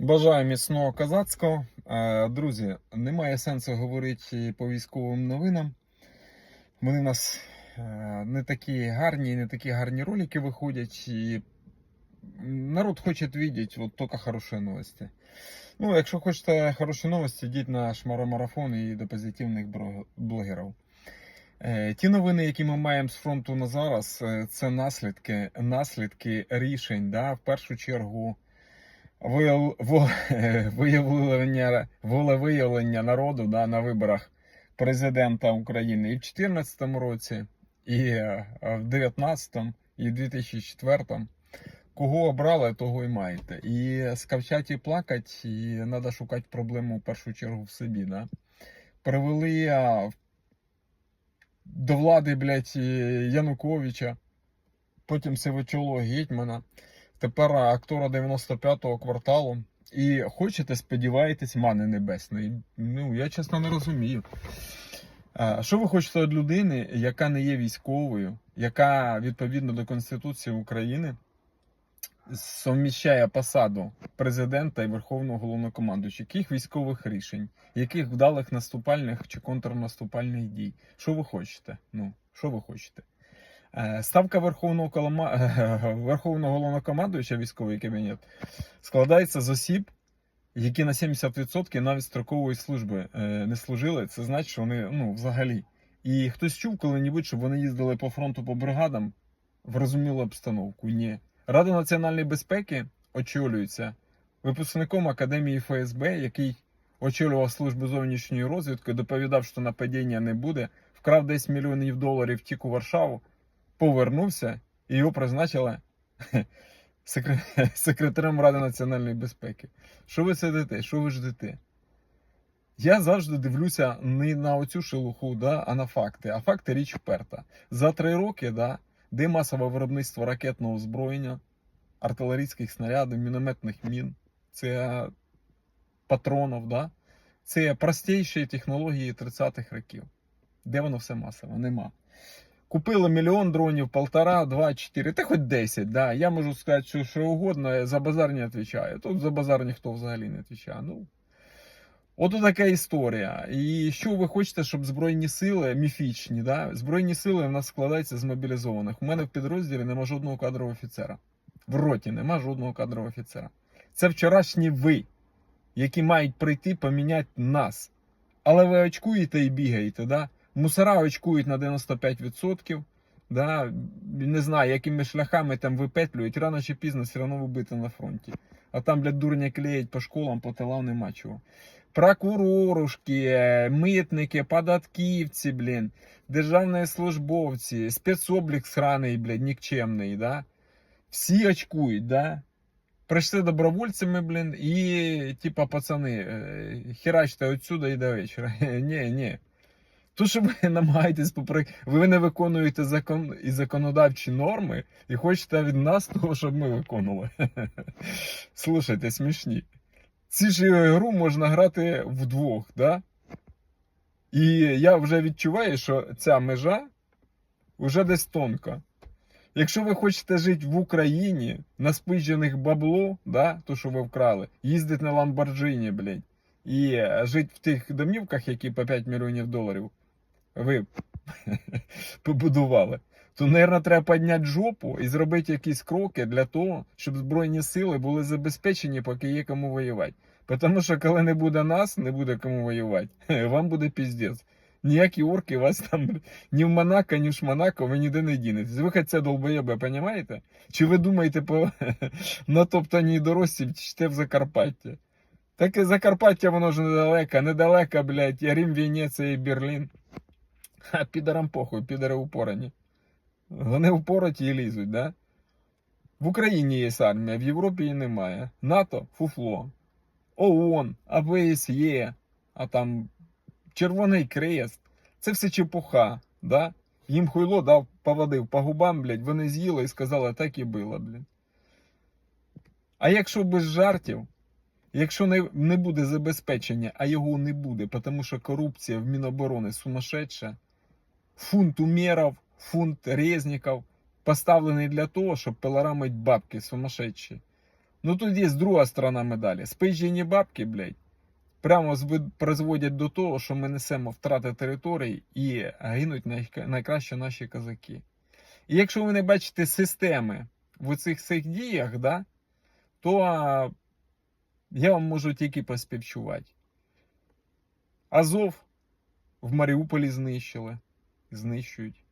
Бажаю міцного козацького. Е, Друзі, немає сенсу говорити по військовим новинам. Вони в нас е, не такі гарні, не такі гарні ролики виходять. І народ хоче бачити от тільки хороші новості. Ну, якщо хочете хороші новості, йдіть на шмаромарафон і до позитивних блогерів. Е, Ті новини, які ми маємо з фронту на зараз, це наслідки, наслідки рішень. Да? В першу чергу виявлення, волевиявлення народу да, на виборах президента України і в 2014 році, і е, в 2019, і в 2004. Кого обрали, того і маєте. І скавчать і плакать, і треба шукати проблему в першу чергу в собі. Да? Привели до влади, блядь, Януковича, потім Сивичоло Гетьмана, тепер актора 95-го кварталу. І хочете, сподіваєтесь, мани небесної. Ну, я чесно не розумію. Що ви хочете від людини, яка не є військовою, яка відповідно до Конституції України совміщає посаду президента і верховного головнокомандуюча? Яких військових рішень, яких вдалих наступальних чи контрнаступальних дій? Що ви хочете? Ну, що ви хочете? Е, Ставка Верховного, колома... Верховного головнокомандуюча військовий кабінет складається з осіб, які на 70% навіть строкової служби е, не служили. Це значить, що вони ну, взагалі. І хтось чув коли-небудь, щоб вони їздили по фронту по бригадам в розумілу обстановку? Ні. Рада національної безпеки очолюється випускником Академії ФСБ, який очолював службу зовнішньої розвідки, доповідав, що нападіння не буде, вкрав 10 мільйонів доларів, втік у Варшаву, повернувся і його призначили секретарем Ради національної безпеки. Що ви сидите? Що ви ждете? Я завжди дивлюся не на оцю шелуху, да, а на факти. А факти річ вперта. За три роки, да, де масове виробництво ракетного озброєння, артилерійських снарядів, мінометних мін, це патронів, да, це простіші технології 30-х років. Де воно все масово? Нема. Купили мільйон дронів, полтора, два, чотири, та хоч 10, да. Я можу сказати, що, що угодно, за базар не відповідаю. Тут за базар ніхто взагалі не відповідає. Ну, От така історія. І що ви хочете, щоб Збройні сили міфічні, да? Збройні сили в нас складаються з мобілізованих. У мене в підрозділі нема жодного кадрового офіцера. В роті нема жодного кадрового офіцера. Це вчорашні ви, які мають прийти поміняти нас. Але ви очкуєте і бігаєте, да? Мусора очкують на 95%. Да? Не знаю, якими шляхами там випетлюють, рано чи пізно все одно вибити на фронті. А там, блядь, дурня клеять по школам, по тилам нема чого. Прокурорушки, митники, податківці, блін, державні службовці, спецоблік сраний, блядь, нікчемний, да? Всі очкують, да? Прийшли добровольцями, блін, і, типа, пацани, е, херачте отсюда і до вечора. Ні, ні. То, що ви намагаєтесь попри... ви не виконуєте закон і законодавчі норми, і хочете від нас того, щоб ми виконували. Слушайте, смішні. Ці ж гру можна грати вдвох, да? І я вже відчуваю, що ця межа вже десь тонка. Якщо ви хочете жити в Україні на спижених бабло, да, то що ви вкрали, їздити на Ламборджині, блядь, і е, жити в тих домівках, які по 5 мільйонів доларів ви побудували, то, мабуть, треба підняти жопу і зробити якісь кроки для того, щоб Збройні сили були забезпечені, поки є кому воювати. Тому що коли не буде нас, не буде кому воювати. Вам буде піздець. Ніякі орки вас там ні в Монако, ні в Шмонако ви ніде не дінетесь. Ви хоч це долбоєбе, понімаєте? Чи ви думаєте по натоптаній дорозі чте в Закарпаття? Так і Закарпаття воно ж недалеко, недалеко, блядь, Рим, Венеція і Берлін. А підарам похуй, підари упорані. Вони упороті і лізуть, да? В Україні є армія, в Європі її немає. НАТО фуфло. ООН, АБСЄ, а там Червоний Крест. Це все чепуха, да? Їм хуйло дав, поводив по губам, блядь, вони з'їли і сказали, так і було, блядь. А якщо без жартів, якщо не, не буде забезпечення, а його не буде, тому що корупція в Міноборони сумасшедша, фунт умеров, фунт резників поставлений для того, щоб пилорамить бабки сумасшедші. Ну тут є друга сторона медалі. Спижені бабки, блядь, прямо призводять до того, що ми несемо втрати територій і гинуть най- найкраще наші козаки. І якщо ви не бачите системи в цих цих діях, да, то а, я вам можу тільки поспівчувати. Азов в Маріуполі знищили, знищують.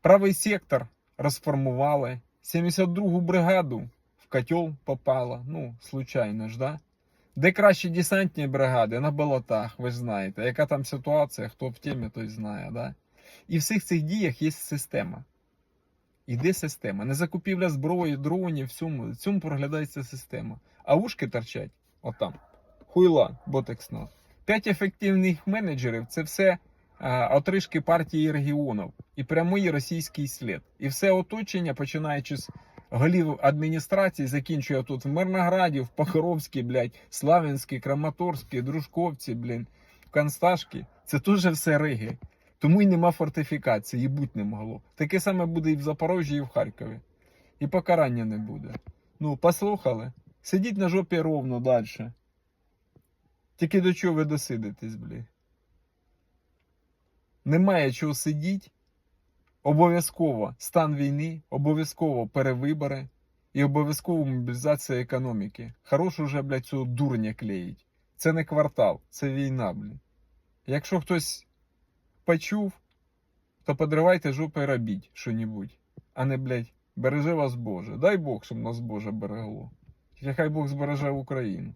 Правий сектор розформували. 72-гу бригаду в котел попала. Ну, случайно ж, да? Де кращі десантні бригади на болотах, ви ж знаєте. Яка там ситуація, хто в темі, той знає, да? І в всіх цих діях є система. Іде система. Не закупівля зброї, дронів, всьому, в цьому проглядається система. А ушки торчать отам. Хуйла, ботексно. П'ять ефективних менеджерів це все отрижки партії регіонів і прямий російський слід. І все оточення, починаючи з голів адміністрації, закінчує тут в Мирнограді, в Похоровській, блядь, Славянській, Краматорській, Дружковці, блін, Консташки. Це теж все риги. Тому й нема фортифікації, і будь не могло. Таке саме буде і в Запорожжі, і в Харкові. І покарання не буде. Ну, послухали. Сидіть на жопі ровно далі. Тільки до чого ви досидитесь, блін. Немає чого сидіти. Обов'язково стан війни, обов'язково перевибори і обов'язково мобілізація економіки. Хорош уже, блядь, цього дурня клеїть. Це не квартал, це війна, блін. Якщо хтось почув, то подривайте жопи і робіть що-небудь. А не, блядь, береже вас Боже. Дай Бог, щоб нас Боже берегло. Хай Бог збереже Україну.